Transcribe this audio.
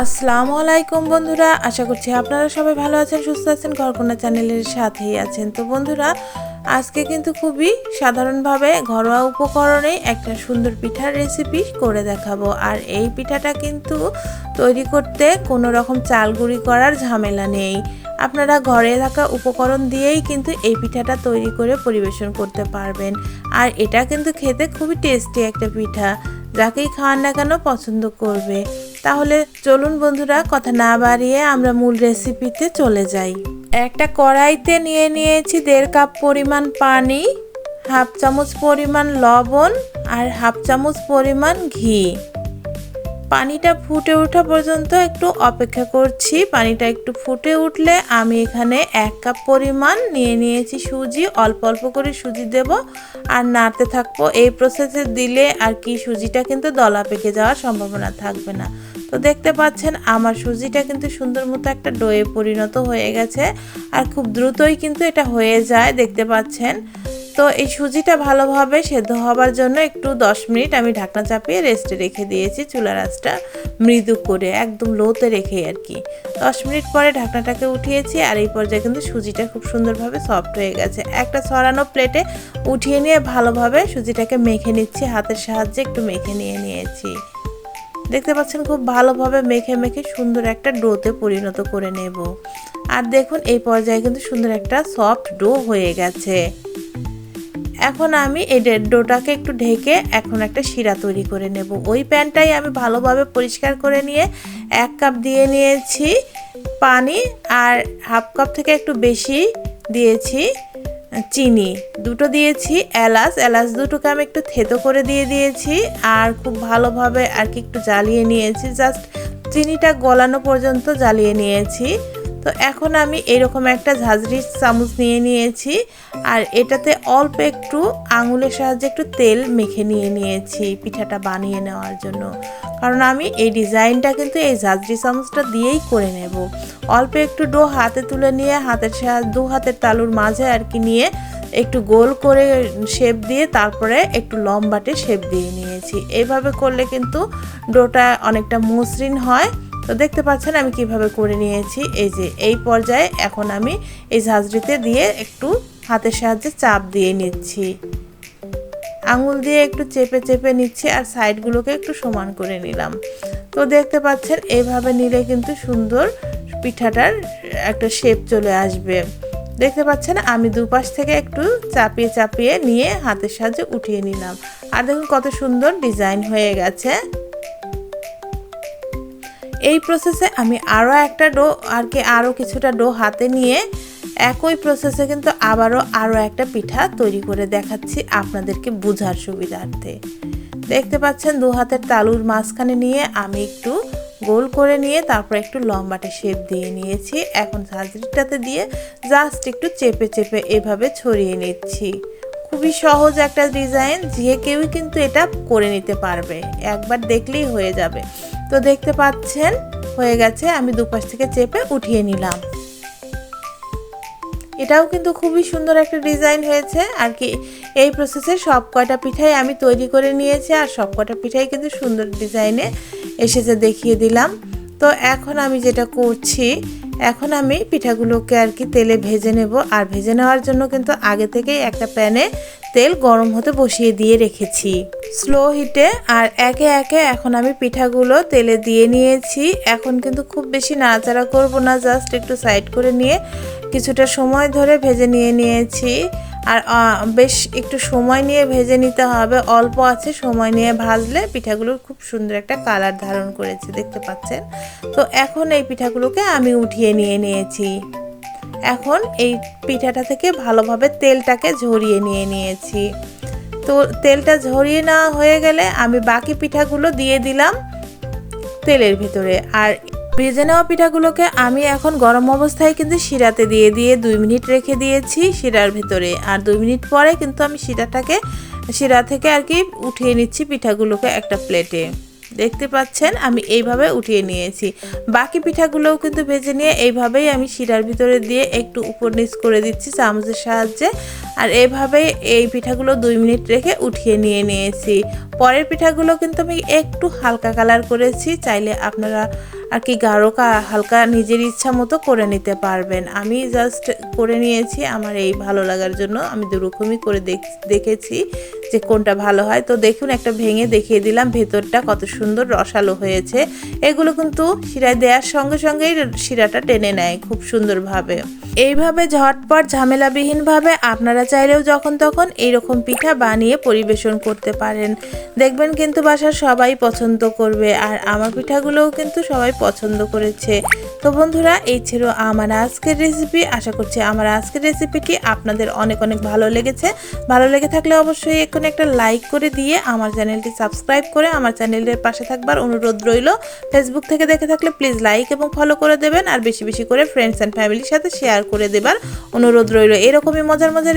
আসসালামু আলাইকুম বন্ধুরা, আশা করছি আপনারা সবাই ভালো আছেন, সুস্থ আছেন ঘরকোনা চ্যানেলের সাথেই আছেন। তো বন্ধুরা, আজকে কিন্তু খুবই সাধারণভাবে ঘরোয়া উপকরণে একটা সুন্দর পিঠার রেসিপি করে দেখাবো। আর এই পিঠাটা কিন্তু তৈরি করতে কোনো রকম চাল গুঁড়ি করার ঝামেলা নেই। আপনারা ঘরে থাকা উপকরণ দিয়েই কিন্তু এই পিঠাটা তৈরি করে পরিবেশন করতে পারবেন। আর এটা কিন্তু খেতে খুবই টেস্টি একটা পিঠা, যাকেই খাওয়ান না কেন পছন্দ করবে। তাহলে চলুন বন্ধুরা, কথা না বাড়িয়ে আমরা মূল রেসিপিতে চলে যাই। একটা কড়াইতে নিয়ে নিয়েছি দেড় কাপ পরিমাণ পানি, হাফ চামচ পরিমাণ লবণ আর হাফ চামচ পরিমাণ ঘি। পানিটা ফুটে ওঠা পর্যন্ত একটু অপেক্ষা করছি। পানিটা একটু ফুটে উঠলে আমি এখানে এক কাপ পরিমাণ নিয়ে নিয়েছি সুজি। অল্প অল্প করে সুজি দেব আর নাড়তে থাকব। এই প্রসেসে দিলে আর কি সুজিটা কিন্তু দলা পেকে যাওয়ার সম্ভাবনা থাকবে না। তো দেখতে পাচ্ছেন আমার সুজিটা কিন্তু সুন্দর মতো একটা ডোয়ে পরিণত হয়ে গেছে আর খুব দ্রুতই কিন্তু এটা হয়ে যায়, দেখতে পাচ্ছেন। তো এই সুজিটা ভালোভাবে সেদ্ধ হবার জন্য একটু দশ মিনিট আমি ঢাকনা চাপিয়ে রেস্টে রেখে দিয়েছি চুলার আঁচটা মৃদু করে, একদম লোতে রেখে আর কি। দশ মিনিট পরে ঢাকনাটাকে উঠিয়েছি আর এই পর্যায়ে কিন্তু সুজিটা খুব সুন্দরভাবে সফট হয়ে গেছে। একটা ছড়ানো প্লেটে উঠিয়ে নিয়ে ভালোভাবে সুজিটাকে মেখে নিচ্ছি, হাতের সাহায্যে একটু মেখে নিয়ে নিয়েছি। দেখতে পাচ্ছেন খুব ভালোভাবে মেখে মেখে সুন্দর একটা ডোতে পরিণত করে নেব। আর দেখুন, এই পর্যায়ে কিন্তু সুন্দর একটা সফট ডো হয়ে গেছে। এখন আমি এই ডোটাকে একটু ঢেকে এখন একটা শিরা তৈরি করে নেব। ওই প্যানটাই আমি ভালোভাবে পরিষ্কার করে নিয়ে এক কাপ দিয়ে নিয়েছি পানি আর হাফ কাপ থেকে একটু বেশি দিয়েছি। চিনি। দুটো দিয়েছি, এলাচ। এলাচ দুটোকে আমি একটু থেতো করে দিয়ে দিয়েছি আর খুব ভালোভাবে আর কি একটু জ্বালিয়ে নিয়েছি। জাস্ট চিনিটা গলানো পর্যন্ত জ্বালিয়ে নিয়েছি। তো এখন আমি এরকম একটা ঝাঁঝরি চামচ নিয়ে নিয়েছি, আর এটাতে অল্প একটু আঙুলের সাহায্যে একটু তেল মেখে নিয়ে নিয়েছি পিঠাটা বানিয়ে নেওয়ার জন্য। কারণ আমি এই ডিজাইনটা কিন্তু এই ঝাঁঝরি চামচটা দিয়েই করে নেব। অল্প একটু ডো হাতে তুলে নিয়ে হাতের সাহায্যে দু হাতের তালুর মাঝে আর কি নিয়ে একটু গোল করে শেপ দিয়ে তারপরে একটু লম্বাটে শেপ দিয়ে নিয়েছি। এইভাবে করলে কিন্তু ডোটা অনেকটা মসৃণ হয়। তো দেখতে পাচ্ছেন আমি কীভাবে করে নিয়েছি। এই যে এই পর্যায়ে এখন আমি এই ঝাঁঝরিতে দিয়ে একটু হাতের সাহায্যে চাপ দিয়ে নিচ্ছি। আঙুল দিয়ে একটু চেপে চেপে নিচ্ছি আর সাইডগুলোকে একটু সমান করে নিলাম। তো দেখতে পাচ্ছেন এইভাবে নিলে কিন্তু সুন্দর পিঠাটার একটা শেপ চলে আসবে। দেখতে পাচ্ছেন আমি দুপাশ থেকে একটু চাপিয়ে চাপিয়ে নিয়ে হাতের সাহায্যে উঠিয়ে নিলাম। আর দেখুন কত সুন্দর ডিজাইন হয়ে গেছে। এই প্রসেসে আমি আরও একটা ডো আর কি আরও কিছুটা ডো হাতে নিয়ে একই প্রসেসে কিন্তু আবারও আরও একটা পিঠা তৈরি করে দেখাচ্ছি আপনাদেরকে বোঝার সুবিধার্থে। দেখতে পাচ্ছেন দু হাতের তালুর মাঝখানে নিয়ে আমি একটু গোল করে নিয়ে তারপর একটু লম্বাটে শেপ দিয়ে নিয়েছি। এখন ঝাঁঝরিটাতে দিয়ে জাস্ট একটু চেপে চেপে এভাবে ছড়িয়ে নিচ্ছি। খুবই সহজ একটা ডিজাইন যে কেউই কিন্তু এটা করে নিতে পারবে। একবার দেখলেই হয়ে যাবে। তো দেখতে পাচ্ছেন, হয়ে গেছে, আমি দুপাশ থেকে চেপে উঠিয়ে নিলাম। এটাও কিন্তু খুবই সুন্দর একটা ডিজাইন হয়েছে, আর কি এই প্রসেসে সব কয়টা পিঠাই আমি তৈরি করে নিয়েছি, আর সব কয়টা পিঠাই কিন্তু সুন্দর ডিজাইনে এসেছে দেখিয়ে দিলাম। তো এখন আমি যেটা করছি, এখন আমি পিঠাগুলোকে আর কি তেলে ভেজে নেব, আর ভেজে নেওয়ার জন্য কিন্তু আগে থেকেই একটা প্যানে তেল গরম হতে বসিয়ে দিয়ে রেখেছি। স্লো হিটে আর একে একে এখন আমি পিঠাগুলো তেলে দিয়ে নিয়েছি। এখন কিন্তু খুব বেশি নাড়াচাড়া করব না জাস্ট একটু সাইড করে নিয়ে কিছুটা সময় ধরে ভেজে নিয়ে নিয়েছি। আর বেশ একটু সময় নিয়ে ভেজে নিতে হবে। অল্প আছে, সময় নিয়ে ভাজলে পিঠাগুলোর খুব সুন্দর একটা কালার ধারণ করেছে, দেখতে পাচ্ছেন? তো এখন এই পিঠাগুলোকে আমি উঠিয়ে নিয়ে নিয়েছি। এখন এই পিঠাটা থেকে ভালোভাবে তেলটাকে ঝরিয়ে নিয়ে নিয়েছি। তো তেলটা ঝরিয়ে নেওয়া হয়ে গেলে আমি বাকি পিঠাগুলো দিয়ে দিলাম তেলের ভিতরে। আর ভেজে নেওয়া পিঠাগুলোকে আমি এখন গরম অবস্থায় কিন্তু শিরাতে দিয়ে দিয়ে দুই মিনিট রেখে দিয়েছি শিরার ভিতরে। আর দুই মিনিট পরে কিন্তু আমি শিরাটাকে, শিরা থেকে আর কি উঠিয়ে নিচ্ছি পিঠাগুলোকে একটা প্লেটে দেখতে পাচ্ছেন, আমি এইভাবে উঠিয়ে নিয়েছি। বাকি পিঠাগুলোও কিন্তু ভেজে নিয়ে এইভাবেই আমি শিরার ভিতরে দিয়ে একটু উপর নিচ করে দিচ্ছি চামচের সাহায্যে। আর এভাবে এই পিঠাগুলো দুই মিনিট রেখে উঠিয়ে নিয়ে নিয়েছি। পরের পিঠাগুলো কিন্তু আমি একটু হালকা কালার করেছি, চাইলে আপনারা আর কি গাঢ় হালকা নিজের ইচ্ছা মতো করে নিতে পারবেন। আমি জাস্ট করে নিয়েছি, আমার এই ভালো লাগার জন্য আমি দুরকমই করে দেখ- দেখেছি যে কোনটা ভালো হয়। তো দেখুন, একটা ভেঙে দেখিয়ে দিলাম, ভেতরটা কত সুন্দর রসালো হয়েছে। এগুলো কিন্তু শিরায় দেওয়ার সঙ্গে সঙ্গেই শিরাটা টেনে নেয় খুব সুন্দরভাবে। এইভাবে ঝটপট ঝামেলাবিহীনভাবে আপনারা চাইলেও যখন তখন এইরকম পিঠা বানিয়ে পরিবেশন করতে পারেন। দেখবেন কিন্তু বাসার সবাই পছন্দ করবে আর আমার পিঠাগুলোও কিন্তু সবাই পছন্দ করেছে। তো বন্ধুরা, এই ছিল আমার আজকের রেসিপি আশা করছি আমার আজকের রেসিপিটি আপনাদের অনেক অনেক ভালো লেগেছে। ভালো লেগে থাকলে অবশ্যই এক্ষুনি একটা লাইক করে দিয়ে আমার চ্যানেলটি সাবস্ক্রাইব করে আমার চ্যানেলের পাশে থাকবার অনুরোধ রইল। ফেসবুক থেকে দেখে থাকলে প্লিজ লাইক এবং ফলো করে দেবেন আর বেশি বেশি করে ফ্রেন্ডস অ্যান্ড ফ্যামিলির সাথে শেয়ার করে দেবার অনুরোধ রইল। এরকমই মজার মজার